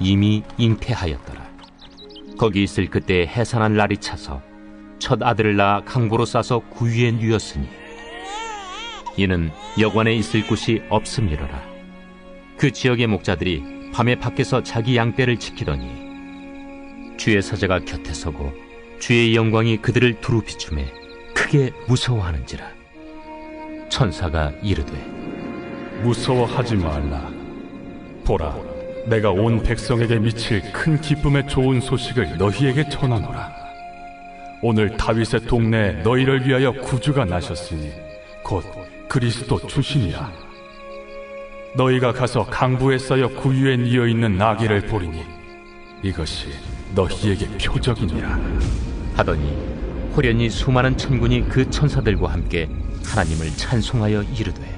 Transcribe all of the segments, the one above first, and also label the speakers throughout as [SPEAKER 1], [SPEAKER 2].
[SPEAKER 1] 이미 잉태하였더라. 거기 있을 그때 해산한 날이 차서 첫 아들을 낳아 강보로 싸서 구유에 누였으니 이는 여관에 있을 곳이 없음이로라. 그 지역의 목자들이 밤에 밖에서 자기 양떼를 지키더니 주의 사자가 곁에 서고 주의 영광이 그들을 두루 비춤에 크게 무서워하는지라. 천사가 이르되
[SPEAKER 2] 무서워하지 말라. 보라, 내가 온 백성에게 미칠 큰 기쁨의 좋은 소식을 너희에게 전하노라. 오늘 다윗의 동네에 너희를 위하여 구주가 나셨으니 곧 그리스도 주시니라. 너희가 가서 강부에 쌓여 구유에 뉘어 있는 나귀를 보리니 이것이 너희에게 표적이니라.
[SPEAKER 1] 하더니 호련히 수많은 천군이 그 천사들과 함께 하나님을 찬송하여 이르되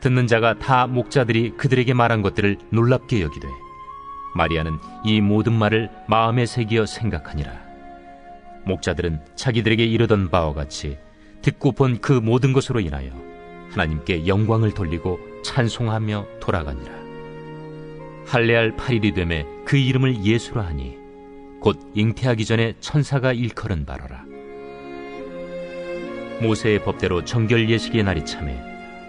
[SPEAKER 1] 듣는 자가 다 목자들이 그들에게 말한 것들을 놀랍게 여기되 마리아는 이 모든 말을 마음에 새기어 생각하니라. 목자들은 자기들에게 이르던 바와 같이 듣고 본 그 모든 것으로 인하여 하나님께 영광을 돌리고 찬송하며 돌아가니라. 할례할 8일이 되매 그 이름을 예수라 하니 곧 잉태하기 전에 천사가 일컬은 바로라. 모세의 법대로 정결 예식의 날이 참에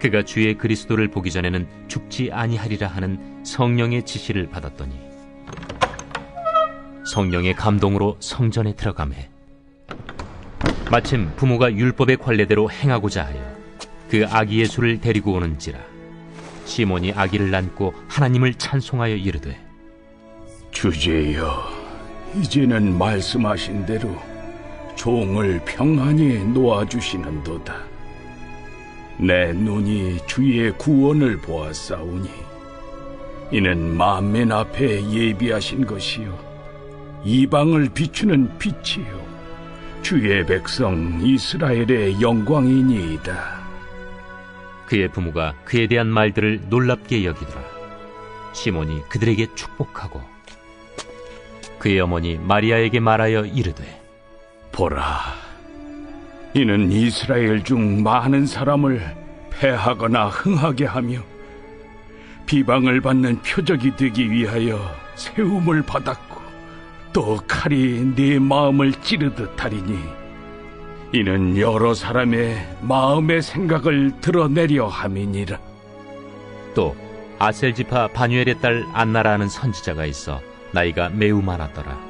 [SPEAKER 1] 그가 주의 그리스도를 보기 전에는 죽지 아니하리라 하는 성령의 지시를 받았더니 성령의 감동으로 성전에 들어가매 마침 부모가 율법의 관례대로 행하고자 하여 그 아기 예수를 데리고 오는지라 시몬이 아기를 안고 하나님을 찬송하여 이르되
[SPEAKER 3] 주제여, 이제는 말씀하신 대로 종을 평안히 놓아주시는도다. 내 눈이 주의 구원을 보았사오니 이는 만민 앞에 예비하신 것이요 이방을 비추는 빛이요 주의 백성 이스라엘의 영광이니이다.
[SPEAKER 1] 그의 부모가 그에 대한 말들을 놀랍게 여기더라 시몬이 그들에게 축복하고 그의 어머니 마리아에게 말하여 이르되
[SPEAKER 3] 보라, 이는 이스라엘 중 많은 사람을 패하거나 흥하게 하며 비방을 받는 표적이 되기 위하여 세움을 받았고 또 칼이 네 마음을 찌르듯 하리니 이는 여러 사람의 마음의 생각을 드러내려 함이니라.
[SPEAKER 1] 또 아셀지파 바뉴엘의 딸 안나라는 선지자가 있어 나이가 매우 많았더라.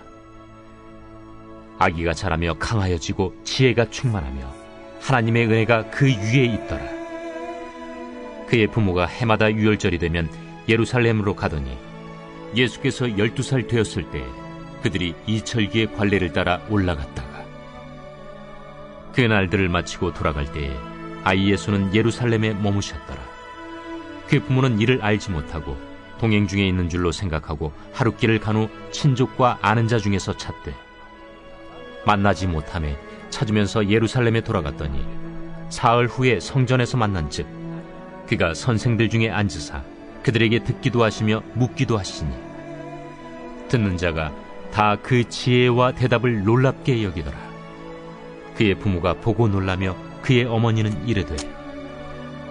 [SPEAKER 1] 아기가 자라며 강하여지고 지혜가 충만하며 하나님의 은혜가 그 위에 있더라. 그의 부모가 해마다 유월절이 되면 예루살렘으로 가더니 예수께서 열두 살 되었을 때 그들이 이철기의 관례를 따라 올라갔다가 그 날들을 마치고 돌아갈 때에 아이 예수는 예루살렘에 머무셨더라. 그 부모는 이를 알지 못하고 동행 중에 있는 줄로 생각하고 하룻길을 간 후 친족과 아는 자 중에서 찾되 만나지 못함에 찾으면서 예루살렘에 돌아갔더니 사흘 후에 성전에서 만난즉 그가 선생들 중에 앉으사 그들에게 듣기도 하시며 묻기도 하시니 듣는 자가 다 그 지혜와 대답을 놀랍게 여기더라 그의 부모가 보고 놀라며 그의 어머니는 이르되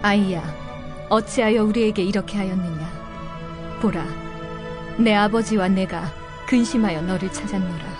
[SPEAKER 4] 아이야, 어찌하여 우리에게 이렇게 하였느냐? 보라, 내 아버지와 내가 근심하여 너를 찾았노라.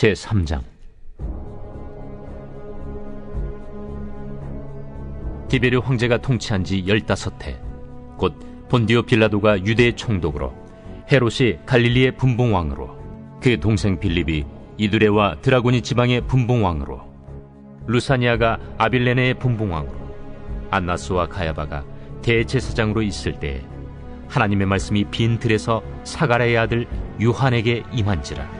[SPEAKER 1] 제 3장 디베르 황제가 통치한 지 열다섯 해, 곧 본디오 빌라도가 유대 총독으로, 헤롯이 갈릴리의 분봉왕으로, 그 동생 빌립이 이두레와 드라고니 지방의 분봉왕으로, 루사니아가 아빌레네의 분봉왕으로, 안나스와 가야바가 대제사장으로 있을 때에 하나님의 말씀이 빈 들에서 사가랴의 아들 요한에게 임한지라.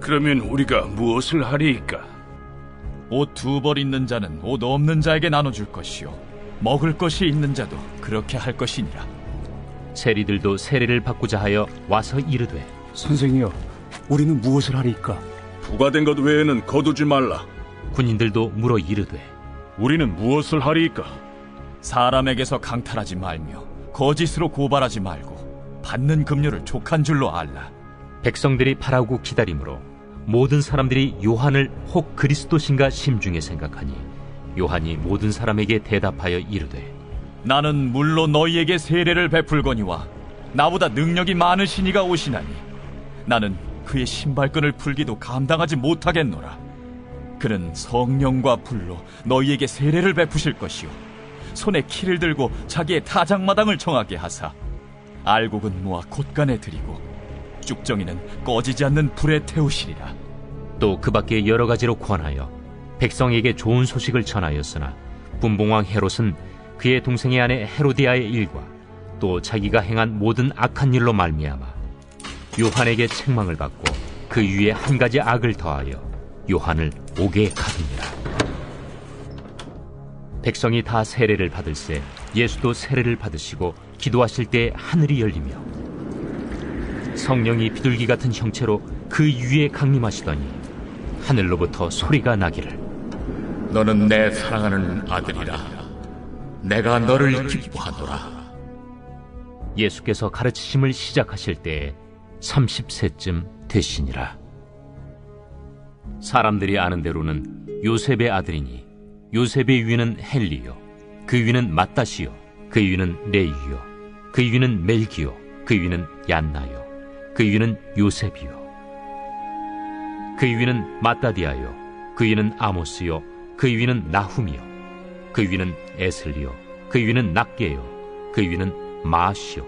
[SPEAKER 3] 그러면 우리가 무엇을 하리이까?
[SPEAKER 5] 옷 두 벌 있는 자는 옷 없는 자에게 나눠줄 것이요 먹을 것이 있는 자도 그렇게 할 것이니라
[SPEAKER 1] 세리들도 세례를 받고자 하여 와서 이르되
[SPEAKER 6] 선생이여, 우리는 무엇을 하리이까?
[SPEAKER 7] 부과된 것 외에는 거두지 말라.
[SPEAKER 1] 군인들도 물어 이르되
[SPEAKER 2] 우리는 무엇을 하리이까?
[SPEAKER 5] 사람에게서 강탈하지 말며 거짓으로 고발하지 말고 받는 급료를 족한 줄로 알라
[SPEAKER 1] 백성들이 바라고 기다림으로 모든 사람들이 요한을 혹 그리스도신가 심중에 생각하니 요한이 모든 사람에게 대답하여 이르되
[SPEAKER 5] 나는 물로 너희에게 세례를 베풀거니와 나보다 능력이 많으신 이가 오시나니 나는 그의 신발끈을 풀기도 감당하지 못하겠노라. 그는 성령과 불로 너희에게 세례를 베푸실 것이요 손에 키를 들고 자기의 타작마당을 정하게 하사 알곡은 모아 곳간에 들이고 쭉정이는 꺼지지 않는 불에 태우시리라.
[SPEAKER 1] 또 그 밖에 여러 가지로 권하여 백성에게 좋은 소식을 전하였으나 분봉왕 헤롯은 그의 동생의 아내 헤로디아의 일과 또 자기가 행한 모든 악한 일로 말미암아 요한에게 책망을 받고 그 위에 한 가지 악을 더하여 요한을 옥에 가두니라. 백성이 다 세례를 받을새 예수도 세례를 받으시고 기도하실 때 하늘이 열리며 성령이 비둘기 같은 형체로 그 위에 강림하시더니 하늘로부터 소리가 나기를
[SPEAKER 7] 너는 내 사랑하는 아들이라. 내가 너를 기뻐하노라.
[SPEAKER 1] 예수께서 가르치심을 시작하실 때에 30세쯤 되시니라. 사람들이 아는 대로는 요셉의 아들이니 요셉의 위는 헬리요 그 위는 마따시요 그 위는 레이요 그 위는 멜기요 그 위는 얀나요 그 위는 요셉이요 그 위는 마따디아요 그 위는 아모스요 그 위는 나훔이요 그 위는 에슬리요 그 위는 낙게요 그 위는 마시요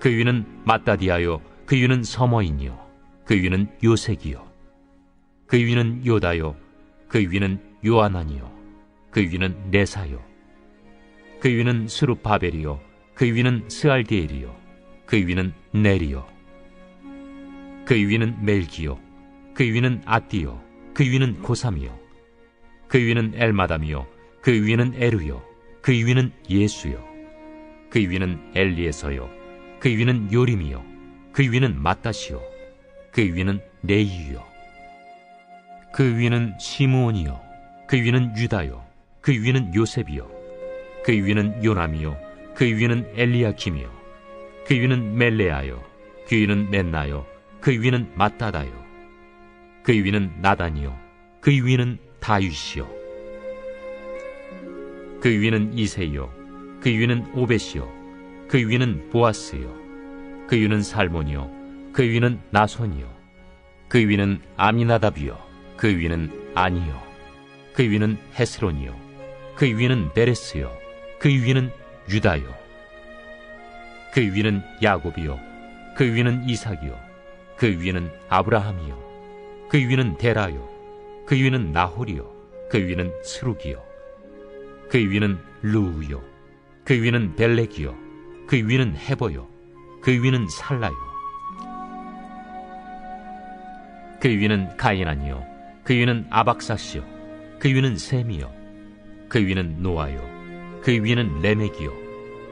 [SPEAKER 1] 그 위는 마따디아요 그 위는 서머인이요 그 위는 요색이요 그 위는 요다요 그 위는 요아난이요 그 위는 네사요 그 위는 스룹바벨이요 그 위는 스알디엘이요 그 위는 네리요 그 위는 멜기요 그 위는 아띠요 그 위는 고삼이요 그 위는 엘마담이요 그 위는 에루요 그 위는 예수요 그 위는 엘리에서요 그 위는 요림이요 그 위는 마따시요 그 위는 네이유요 그 위는 시므온이요 그 위는 유다요 그 위는 요셉이요 그 위는 요남이요 그 위는 엘리야킴이요 그 위는 멜레아요 그 위는 멘나요 그 위는 마따다요 그 위는 나단이요 그 위는 다윗이요 그 위는 이세요 그 위는 오벳이요 그 위는 보아스요 그 위는 살몬이요 그 위는 나손이요 그 위는 아미나답이요 그 위는 아니요 그 위는 헤스론이요 그 위는 베레스요 그 위는 유다요 그 위는 야곱이요 그 위는 이삭이요 그 위는 아브라함이요 그 위는 데라요 그 위는 나홀이요 그 위는 스룩이요 그 위는 루우요 그 위는 벨렉이요 그 위는 헤버요 그 위는 살라요 그 위는 가인아니요 그 위는 아박사시요 그 위는 셈이요 그 위는 노아요 그 위는 레멕이요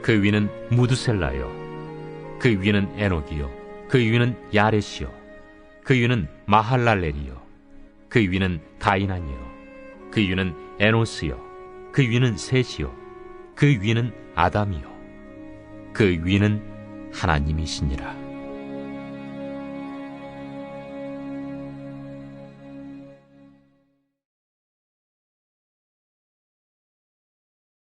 [SPEAKER 1] 그 위는 무드셀라요. 그 위는 에녹이요. 그 위는 야렛이요. 그 위는 마할랄렐이요. 그 위는 가인아니요. 그 위는 에노스요. 그 위는 셋이요. 그 위는 아담이요. 그 위는 하나님이시니라